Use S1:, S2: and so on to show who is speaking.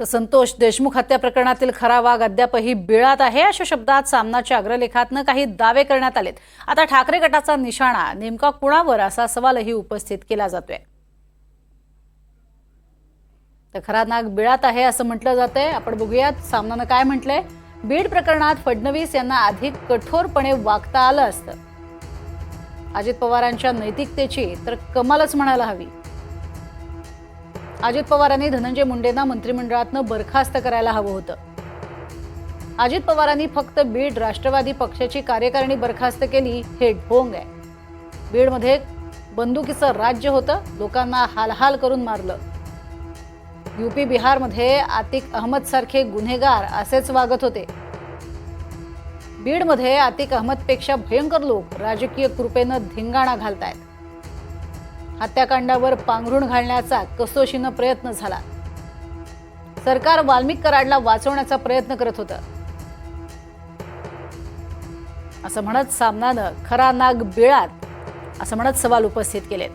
S1: तर संतोष देशमुख हत्या प्रकरणातील खरा वाघ अद्यापही बिळात आहे अशा शब्दात सामनाच्या अग्रलेखातनं काही दावे करण्यात आलेत. आता ठाकरे गटाचा निशाणा नेमका कुणावर असा सवालही उपस्थित केला जातोय. तर खरा नाग बिळात आहे असं म्हटलं जातंय. आपण बघूयात सामनानं काय म्हटलंय. बीड प्रकरणात फडणवीस यांना अधिक कठोरपणे वागता आलं असतं. अजित पवारांच्या नैतिकतेची तर कमालच म्हणायला हवी. अजित पवारांनी धनंजय मुंडेंना मंत्रिमंडळातनं बरखास्त करायला हवं होतं. अजित पवारांनी फक्त बीड राष्ट्रवादी पक्षाची कार्यकारिणी बरखास्त केली हे ढोंग आहे. बीडमध्ये बंदुकीचं राज्य होतं लोकांना हालहाल करून मारलं. युपी बिहारमध्ये आतिक अहमद सारखे गुन्हेगार असेच वागत होते. बीडमध्ये आतिक अहमदपेक्षा भयंकर लोक राजकीय कृपेनं धिंगाणा घालतायत. हत्याकांडावर पांघरुण घालण्याचा कसोशीनं प्रयत्न झाला. सरकार वाल्मिक कराडला वाचवण्याचा प्रयत्न करत होतं. असं म्हणत सामनानं खरा नाग बिळात असं म्हणत सवाल उपस्थित केलेत.